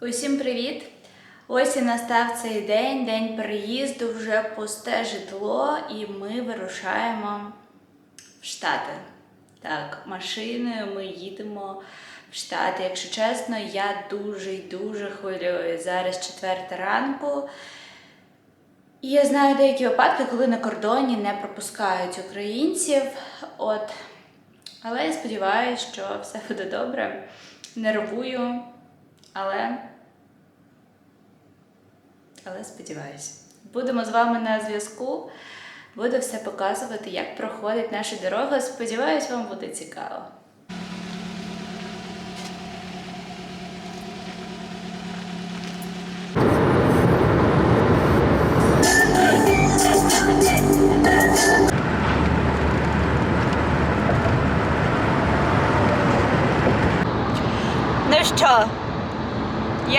Усім привіт! Ось і настав цей день, день переїзду, вже пусте житло, і ми вирушаємо в Штати. Так, машиною ми їдемо в Штати. Якщо чесно, я дуже й дуже хвилююсь. Зараз четверта ранку. І я знаю деякі випадки, коли на кордоні не пропускають українців. От. Але я сподіваюся, що все буде добре. Нервую, але. Але сподіваюся. Будемо з вами на зв'язку. Буду все показувати, як проходить наша дорога. Сподіваюсь, вам буде цікаво.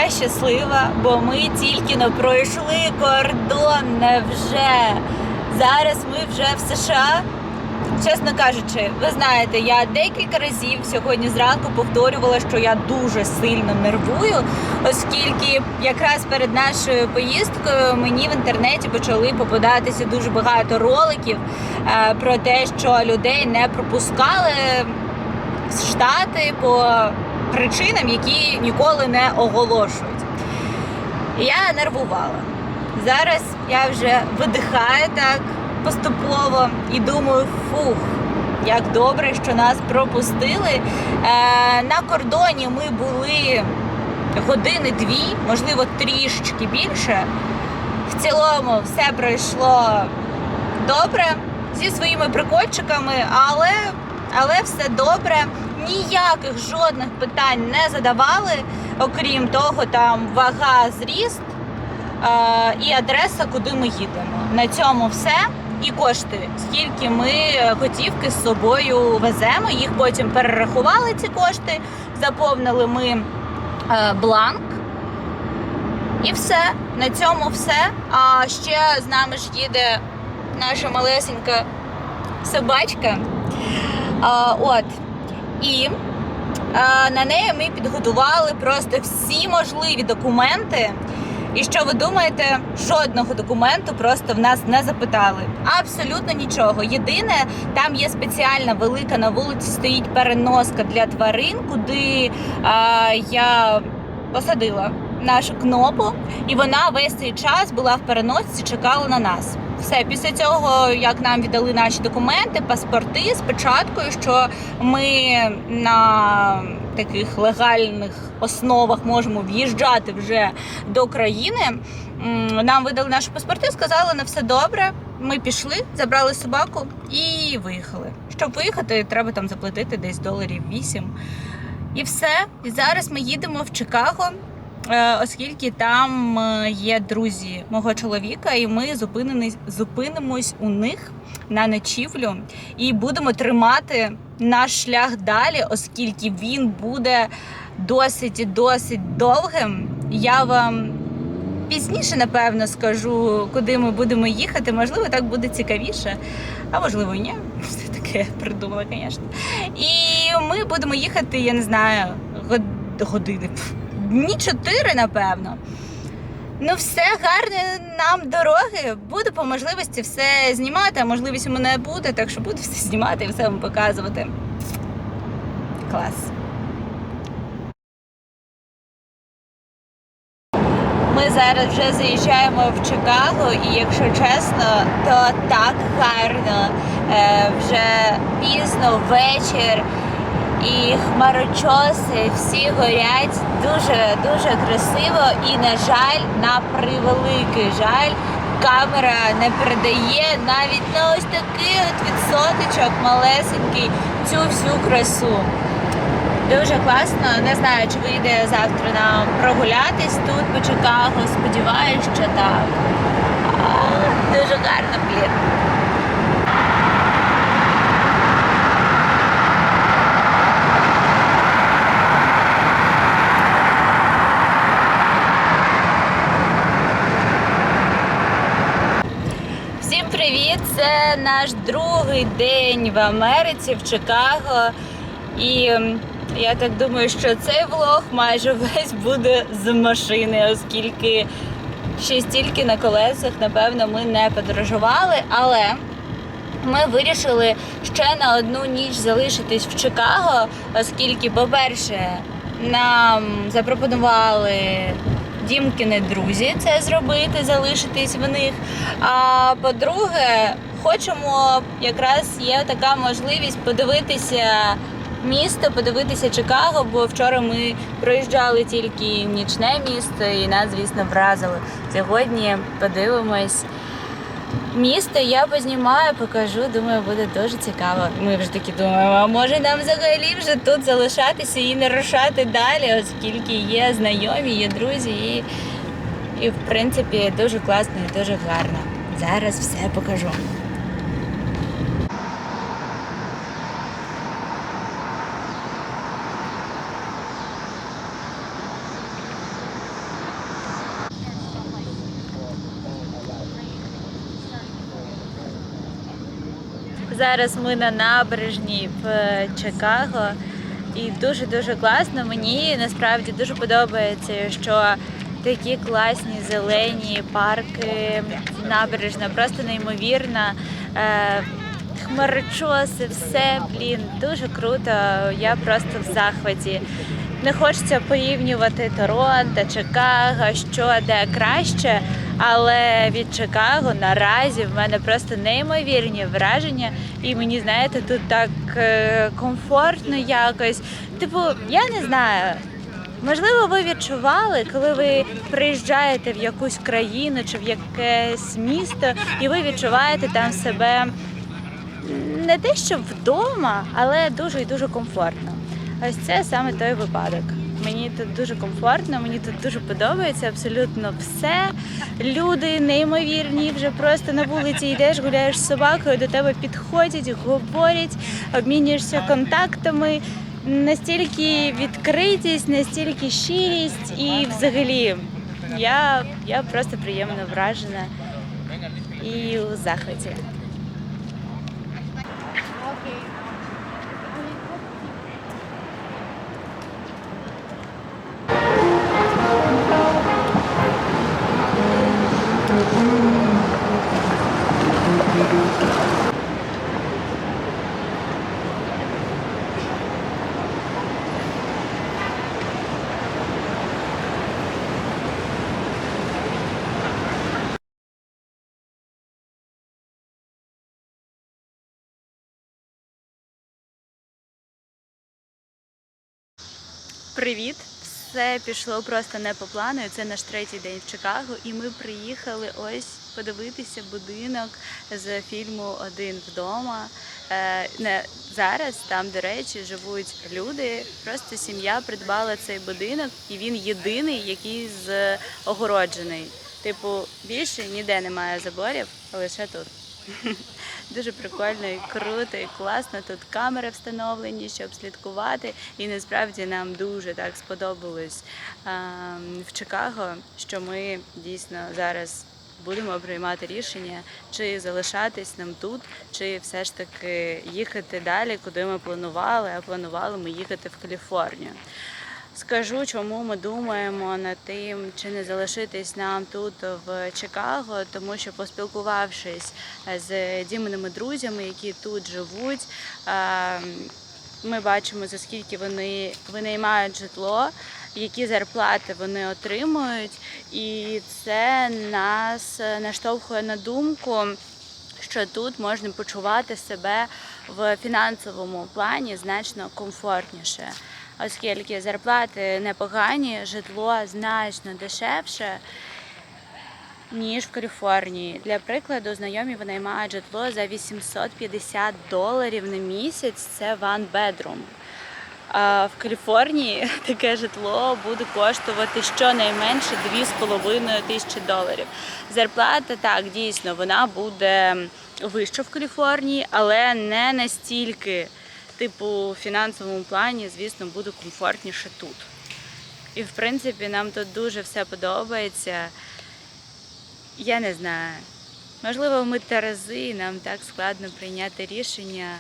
Я щаслива, бо ми тільки но пройшли кордон. Невже зараз ми вже в США. Чесно кажучи, ви знаєте, я декілька разів сьогодні зранку повторювала, що я дуже сильно нервую, оскільки якраз перед нашою поїздкою мені в інтернеті почали попадатися дуже багато роликів е, про те, що людей не пропускали в Штати по причинам, які ніколи не оголошують. Я нервувала. Зараз я вже видихаю так поступово і думаю, фух, як добре, що нас пропустили. Е, на кордоні ми були години-дві, можливо, трішечки більше. В цілому все пройшло добре зі своїми прикольчиками, але, але все добре. Ніяких жодних питань не задавали, окрім того, там вага, зріст е, і адреса, куди ми їдемо. На цьому все. І кошти, скільки ми готівки з собою веземо. Їх потім перерахували ці кошти, заповнили ми е, бланк. І все. На цьому все. А ще з нами ж їде наша малесенька собачка. А, от. І а, на неї ми підготували просто всі можливі документи. І що ви думаєте, жодного документу просто в нас не запитали. Абсолютно нічого. Єдине, там є спеціальна велика на вулиці стоїть переноска для тварин, куди а, я посадила нашу кнопу, і вона весь цей час була в переносці, чекала на нас. Все після цього, як нам віддали наші документи, паспорти з печаткою, що ми на таких легальних основах можемо в'їжджати вже до країни. Нам видали наші паспорти, сказали на все добре. Ми пішли, забрали собаку і виїхали. Щоб виїхати, треба там заплатити десь доларів 8. І все. І зараз ми їдемо в Чикаго. Е, Оскільки там е, є друзі мого чоловіка, і ми зупинимось у них на ночівлю і будемо тримати наш шлях далі, оскільки він буде досить і досить довгим. Я вам пізніше, напевно, скажу, куди ми будемо їхати. Можливо, так буде цікавіше, а можливо, ні. Все таке придумала, звісно. І ми будемо їхати, я не знаю, год- години. Дні чотири, напевно. Ну, все гарне нам дороги. Буду по можливості все знімати, а можливість у мене буде, так що буду все знімати і все вам показувати. Клас. Ми зараз вже заїжджаємо в Чикаго, і якщо чесно, то так гарно. Е, вже пізно вечір, і хмарочоси всі горять дуже дуже красиво. І на жаль, на превеликий жаль, камера не передає навіть на ось такий от відсоточок малесенький цю всю красу. Дуже класно. Не знаю, чи вийде завтра нам прогулятись тут по Чикаго. Сподіваюсь, що так. Дуже гарно, блін. Всім привіт! Це наш другий день в Америці, в Чикаго. І Я так думаю, що цей влог майже весь буде з машини, оскільки ще стільки на колесах, напевно, ми не подорожували, але ми вирішили ще на одну ніч залишитись в Чикаго, оскільки, по-перше, нам запропонували Дімкіни друзі це зробити, залишитись в них. А по-друге, хочемо якраз є така можливість подивитися місто, подивитися Чикаго, бо вчора ми проїжджали тільки нічне місто і нас, звісно, вразило. Сьогодні подивимось. Місто я познімаю, покажу. Думаю, буде дуже цікаво. Ми вже такі думаємо, а може нам взагалі вже тут залишатися і не рушати далі, оскільки є знайомі, є друзі, і, і в принципі дуже класно і дуже гарно. Зараз все покажу. Зараз ми на набережній в е, Чикаго. І дуже-дуже класно. Мені насправді дуже подобається, що такі класні зелені парки, набережна, просто неймовірна. Е, Хмарочоси, все, блін, дуже круто. Я просто в захваті. Не хочеться порівнювати Торонто, Чикаго, що де краще, але від Чикаго наразі в мене просто неймовірні враження, і мені знаєте, тут так е, комфортно якось. Типу, я не знаю. Можливо, ви відчували, коли ви приїжджаєте в якусь країну чи в якесь місто, і ви відчуваєте там себе не те, що вдома, але дуже і дуже комфортно. Ось це саме той випадок. Мені тут дуже комфортно, мені тут дуже подобається абсолютно все. Люди неймовірні, вже просто на вулиці йдеш, гуляєш з собакою, до тебе підходять, говорять, обмінюєшся контактами. Настільки відкритість, настільки щирість, і взагалі я, я просто приємно вражена і у захваті. Привіт! Все пішло просто не по плану. Це наш третій день в Чикаго, і ми приїхали ось подивитися будинок з фільму Один вдома. Е, не зараз там, до речі, живуть люди. Просто сім'я придбала цей будинок, і він єдиний, який з огороджений. Типу, більше ніде немає заборів, лише тут. Дуже прикольно і круто, і класно. Тут камери встановлені, щоб слідкувати. І насправді нам дуже так сподобалось а, в Чикаго, що ми дійсно зараз будемо приймати рішення, чи залишатись нам тут, чи все ж таки їхати далі, куди ми планували. А планували ми їхати в Каліфорнію. Скажу, чому ми думаємо над тим, чи не залишитись нам тут в Чикаго, тому що поспілкувавшись з дімними друзями, які тут живуть, е, ми бачимо за скільки вони винаймають житло, які зарплати вони отримують, і це нас наштовхує на думку. Що тут можна почувати себе в фінансовому плані значно комфортніше оскільки зарплати непогані, житло значно дешевше. Ніж в Каліфорнії. Для прикладу, знайомі винаймають житло за 850 доларів на місяць. Це one bedroom. А в Каліфорнії таке житло буде коштувати щонайменше 2,5 тисячі доларів. Зарплата так дійсно вона буде вища в Каліфорнії, але не настільки типу, в фінансовому плані, звісно, буде комфортніше тут. І, в принципі, нам тут дуже все подобається. Я не знаю. Можливо, ми Терези, нам так складно прийняти рішення.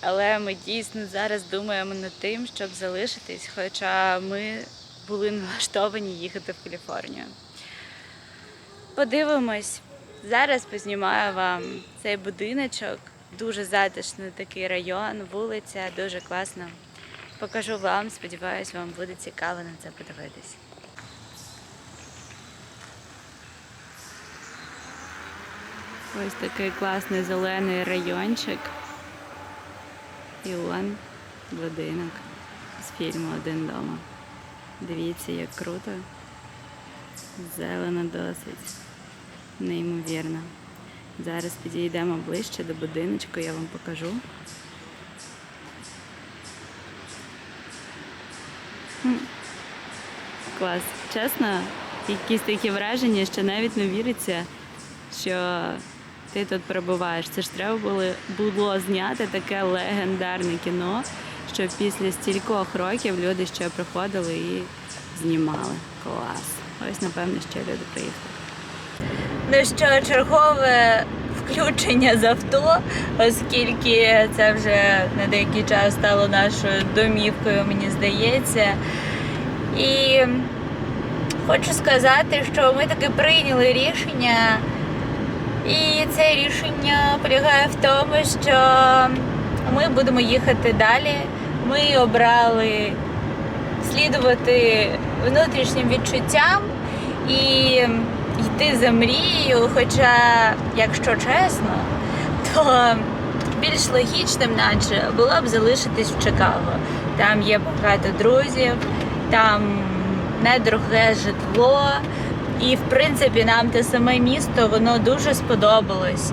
але ми дійсно зараз думаємо над тим, щоб залишитись, хоча ми були налаштовані їхати в Каліфорнію. Подивимось. Зараз познімаю вам цей будиночок. Дуже затишний такий район, вулиця, дуже класно. Покажу вам, сподіваюсь, вам буде цікаво на це подивитись. Ось такий класний зелений райончик. І он будинок з фільму Один дома. Дивіться, як круто. Зелено досить. Неймовірно. Зараз підійдемо ближче до будиночку, я вам покажу. Клас. Чесно, якісь такі враження, що навіть не віриться, що ти тут перебуваєш. Це ж треба було, було зняти таке легендарне кіно, що після стількох років люди ще приходили і знімали. Клас. Ось, напевно, ще люди приїхали. Ну що, чергове включення з авто, оскільки це вже на деякий час стало нашою домівкою, мені здається. І хочу сказати, що ми таки прийняли рішення. І це рішення полягає в тому, що ми будемо їхати далі. Ми обрали слідувати внутрішнім відчуттям і йти за мрією. Хоча, якщо чесно, то більш логічним, наче було б залишитись в Чикаго. Там є багато друзів, там недороге житло. І в принципі нам те саме місто воно дуже сподобалось.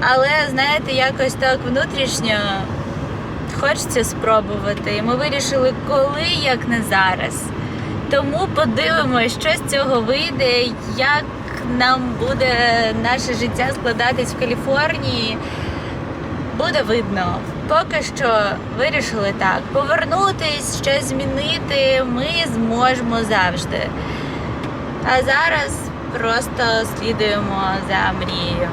Але знаєте, якось так внутрішньо хочеться спробувати. І ми вирішили, коли, як не зараз. Тому подивимось, що з цього вийде, як нам буде наше життя складатись в Каліфорнії. Буде видно. Поки що вирішили так. Повернутись, щось змінити ми зможемо завжди. А зараз просто слідуємо за мрією.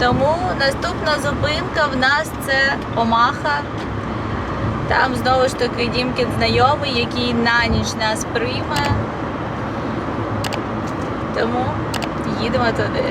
Тому наступна зупинка в нас це Омаха. Там знову ж таки Дімкін знайомий, який на ніч нас прийме. Тому їдемо туди.